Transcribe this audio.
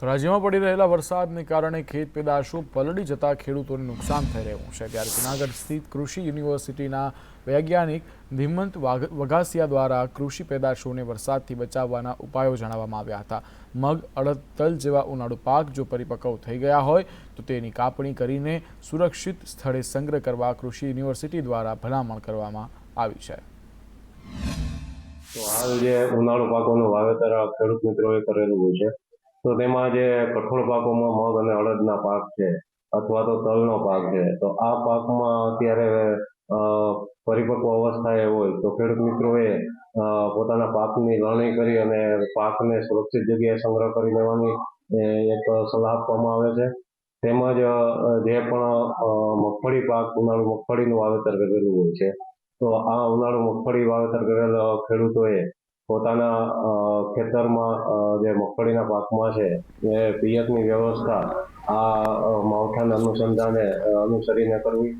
તો રાજ્યમાં પડી રહેલા વરસાદને કારણે ખેત પેદાશો પલળી જતા ખેડૂતોને નુકસાન થઈ રહ્યું છે. ત્યારે જૂનાગઢ સ્થિત કૃષિ યુનિવર્સિટીના વૈજ્ઞાનિક ધીમંત વઘાસિયા દ્વારા કૃષિ પેદાશોને વરસાદથી બચાવવાના ઉપાયો જણાવવામાં આવ્યા હતા. મગ અડદ તલ જેવા ઉનાળુ પાક જો પરિપક્વ થઈ ગયા હોય, તો તેની કાપણી કરીને સુરક્ષિત સ્થળે સંગ્રહ કરવા કૃષિ યુનિવર્સિટી દ્વારા ભલામણ કરવામાં આવી છે. તો હાલ જે ઉનાળુ પાકોનું વાવેતર ખેડૂત મિત્રોએ કરેલું હોય છે તો તેમાં જે કઠોળ પાકોમાં મગ અને અડદના પાક છે, અથવા તો તલનો પાક છે, તો આ પાકમાં અત્યારે પરિપક્વ અવસ્થાએ હોય તો ખેડૂત મિત્રોએ પોતાના પાકની લણણી કરી અને પાકને સુરક્ષિત જગ્યાએ સંગ્રહ કરી લેવાની એક સલાહ આપવામાં આવે છે. તેમજ જે પણ મગફળી પાક, ઉનાળુ મગફળીનું વાવેતર કરેલું હોય છે, તો આ ઉનાળુ મગફળી વાવેતર કરેલ ખેડૂતોએ પોતાના ખેતરમાં જે મગફળીના પાકમાં છે એ પિયતની વ્યવસ્થા આ માવઠાના અનુસંધાને અનુસરીને કરવી.